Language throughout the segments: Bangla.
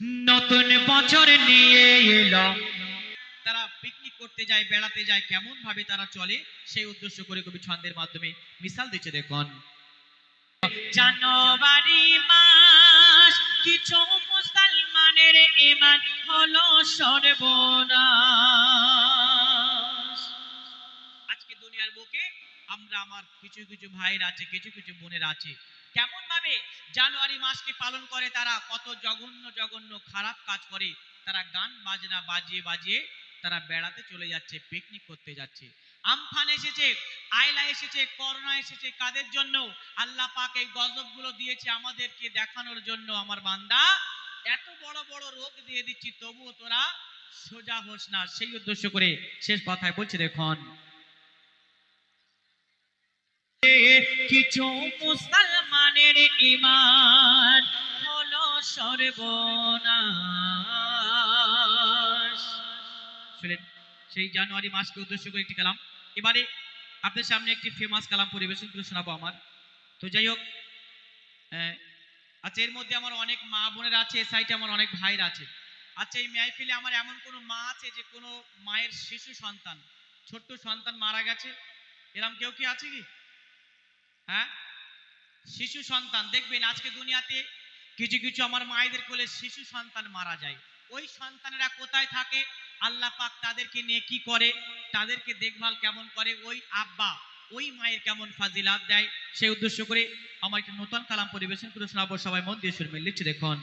নতুন বছর নিয়ে এলো। তারা পিকনিক করতে যায় বেড়াতে যায় কেমন ভাবে তারা চলে সেই উদ্দেশ্য করে কবি ছন্দের মাধ্যমে মিসাল দিচ্ছে দেখুন। জানুয়ারি মাস কিছু মুসলমানের ইমান হলো সর্বনাশ। আজকে দুনিয়ার বুকে আমরা আমার কিছু কিছু ভাইয়ের আছে কিছু কিছু বোনের আছে কেমন ভাবে জানুয়ারি মাসকে পালন করে তারা কত জঘন্য জঘন্য খারাপ কাজ করে। তারা গান বাজনা বাজিয়ে বাজিয়ে তারা বেড়াতে চলে যাচ্ছে পিকনিক করতে যাচ্ছে। আমফান এসেছে, আয়লা এসেছে, করোনা এসেছে, কাদের জন্য? আল্লাহ পাক এই গজবগুলো দিয়েছে আমাদেরকে দেখানোর জন্য, আমার বান্দা। এত বড় বড় রোগ দিয়ে দিচ্ছি, তবুও তোরা সোজা হোস না। সেই উদ্দেশ্য করে শেষ কথায় বলছি, দেখুন কিছু মুসলমানের ইমান হলো সর্বনাশ। সেই জানুয়ারি মাসকে উদ্দেশ্য করে একটি কালাম। এবারে আপনার সামনে একটি ফেমাস কালাম পরিবেশন করে শোনাবো আমার। তো যাই হোক আচ্ছা এর মধ্যে আমার অনেক মা বোনেরা আছে, এ সাইডে আমার অনেক ভাইরা আছে। আচ্ছা এই মেহফিলে আমার এমন কোনো মা আছে যে কোনো মায়ের শিশু সন্তান, ছোট্ট সন্তান মারা গেছে? এরম কেউ কি আছে কি? হ্যাঁ? শিশু সন্তান, দেখবেন আজকে দুনিয়াতে কিছু কিছু আমার মায়েদের কোলে শিশু সন্তান মারা যায়। ওই সন্তানেরা কোথায় থাকে? আল্লাহ পাক তাদেরকে নিয়ে কি করে? তাদেরকে দেখভাল কেমন করে? ওই আব্বা, ওই মায়ের কেমন ফাজিলাত দেয়? সেই উদ্দেশ্য করে আমার একটি নতুন কালাম পরিবেশন করে শোনাবো। সবাই মন দিয়ে শুনবেন লিখছে দেখুন।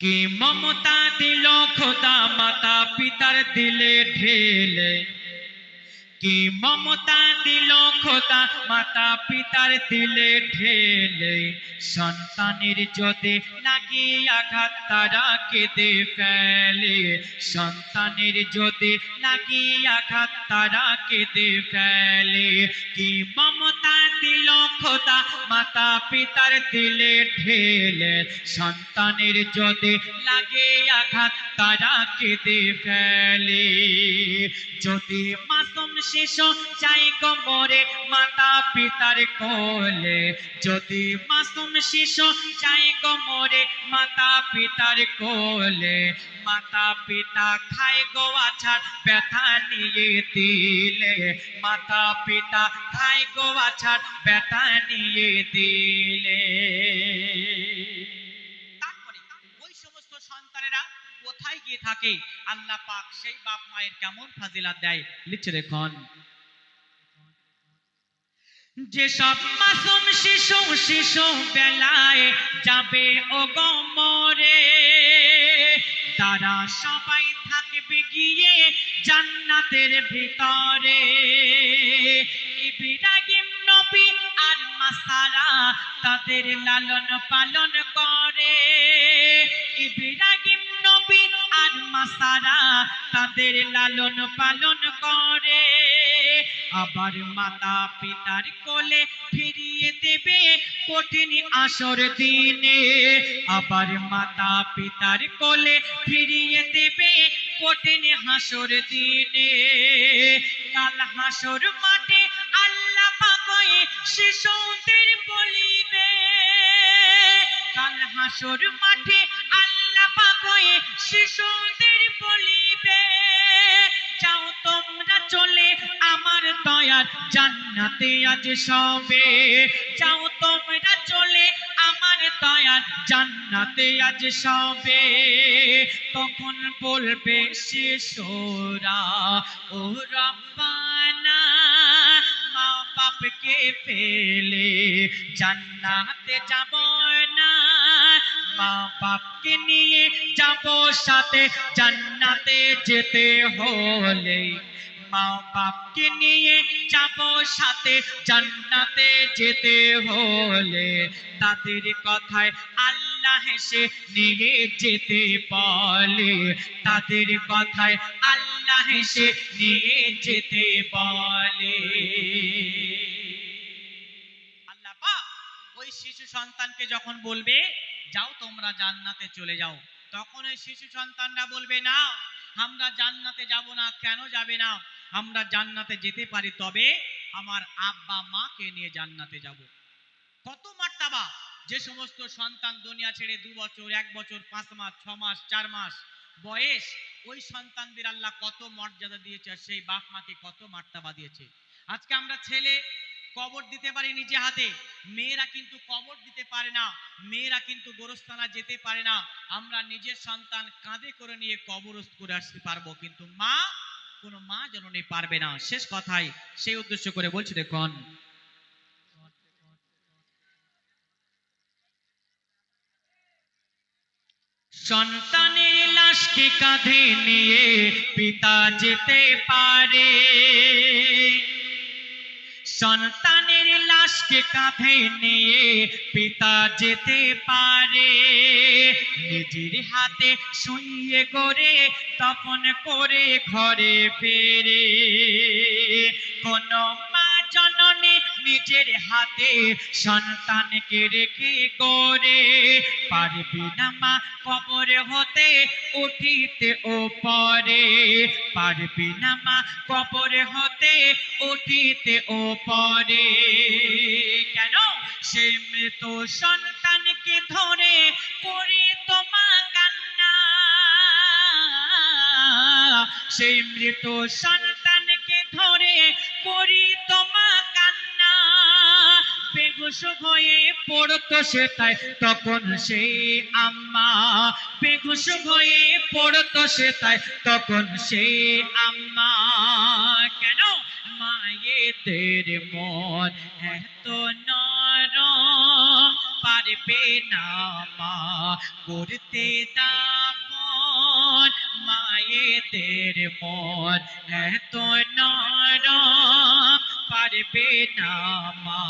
কি মমতা দিল খোদা মাতা, পিতার দিলে ঢেলে কি মমতা দিল খোদা, মাতা পিতার দিলে ঢেলে। সন্তানের যদি লাগে আঘাত, তারা কেঁদে ফেলে। সন্তানের যদি লাগে আঘাত, তারা কেঁদে ফেলে। কি মমতা দিল খোদা, মাতা পিতার দিলে ঢেলে। সন্তানের যদি লাগে আঘাত, তারা কেঁদে ফেলে। যদি মাসুম শিশু চাই কোমরে মাতা পিতার কোলে। যদি মাসুম শিশু চাই কোমরে মাতা পিতার কোলে। মাতা পিতা খায় গো আছাড়, ব্যথা নিয়ে দিলে। মাতা পিতা খায় গো আছাড়, ব্যথা নিয়ে দিলে। তারপরে ওই সমস্ত সন্তানেরা কোথায় গিয়ে থাকে? আল্লাহ পাক সেই বাপ মায়ের কেমন ফাজিলাত দেয় লিখছে দেখুন যেসব মাসুম শিশু শিশু বেলায় যাবে ও গমরে তারা সবাই থাকবে গিয়ে জান্নাতের ভিতরে। ইব্রাহিম নবী আর মাসারা তাদের লালন পালন করে। ইব্রাহিম আর মাসারা তাদের লালন পালন করে। আবার মাতা পিতার কোলে ফিরিয়ে দেবে কঠিন আসর দিনে। আবার মাতা পিতার কোলে ফিরিয়ে দেবে কঠিন হাসর দিনে। কাল হাসর মাঠে আল্লাহ পাকয়ে শিশুদের বলিবে, কাল হাসর মাঠে পাকয়ে শিশুদের বলিবে, যাও তোমরা চলে আমার দয়ার জান্নাতে আজ সবে। যাও তোমরা চলে আমার দয়ার জান্নাতে আজ সবে। তখন বলবে শিশুরা, ও রব্বানা মা বাপকে ফেলে জান্নাতে যাব না। মা বাপকে নিয়ে যাব সাথে, জান্নাতে যেতে হলে। মা বাপকে নিয়ে যাব সাথে, জান্নাতে যেতে হলে। তাদের কথায় আল্লাহ হেসে নিয়ে যেতে বলে। তাদের কথায় আল্লাহ হেসে নিয়ে যেতে বলে। আল্লাহ ওই শিশু সন্তানকে যখন বলবে যাও তোমরা জান্নাতে চলে যাও। তখন ওই শিশু সন্তানরা বলবে, না, আমরা জান্নাতে যাব না, কেন যাবে না? আমরা জান্নাতে যেতে পারি, তবে আমার আব্বা মাকে নিয়ে জান্নাতে যাব। কত মার্তাবা! যে সমস্ত সন্তান দুনিয়া ছেড়ে দু বছর, এক বছর, পাঁচ মাস, ছ মাস, চার মাস বয়স, ওই সন্তানদের আল্লাহ কত মর্যাদা দিয়েছে আর সেই বাপ মাকে কত মার্তাবা দিয়েছে। আজকে আমরা ছেলে কবর দিতে পারি নিজে হাতে। মেয়েরা কিন্তু কবর দিতে পারে না। মেয়েরা কিন্তু গোরস্থানা যেতে পারে না। আমরা নিজের সন্তান কাঁধে করে নিয়ে কবরস্থ করে আসতে পারব, কিন্তু মা, কোনো মা জননী পারবে না। শেষ কথাই সেই উদ্দেশ্য করে বলছি, দেখুন। সন্তানের লাশকে কাঁধে নিয়ে পিতা যেতে পারে। সন্তানের লাশকে কাঁধে নিয়ে পিতা যেতে পারে। নিজের হাতে শুইয়ে করে তপন করে ঘরে ফেরে। কোন মা জননী নিজের হাতে সন্তানকে রেখে গড়ে পারবি না মা, কবরে হতে উঠিতে ও পরে। পারবি না মা, কবরে হতে উঠিতে ও পরে। কেন? সে মৃত সন্তানকে ধরে করি তোমা কান্না। সেই মৃত সন্তানকে বেগুস হয়ে পড়তো সেটাই, তখন সেই আম্মা বেগুস হয়ে পড়তো সেটাই, তখন সেই আম্মা কেন? মায়েদের মন এত নরম, পারবে না মা করতে দাপন। মায়েদের মন এত নরম পারবে না মা,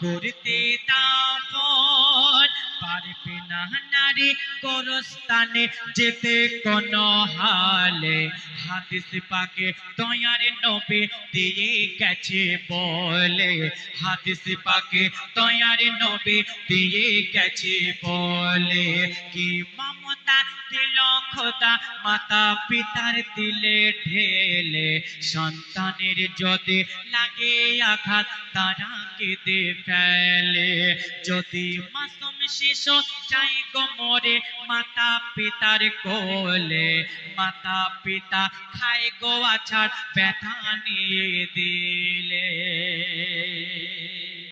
করতে দাপন পারবে না নারী গোরস্থানে যেতে কোন হালে হাদিস পাকে দয়ার নবে দিয়ে গেছে বলে। হাদিস পাকে দয়ার নবে দিয়ে গেছে বলে। কি মমতা খোদা মাতা পিতার দিলে ঢেলে, সন্তানের যদি লাগে আঘাত, তারা কেঁদে ফেলে। যদি মাসুম শিশু চাই গো মরে, মাতা পিতার কোলে, মাতা পিতা খায় গো আছাড়, ব্যথা নিয়ে দিলে।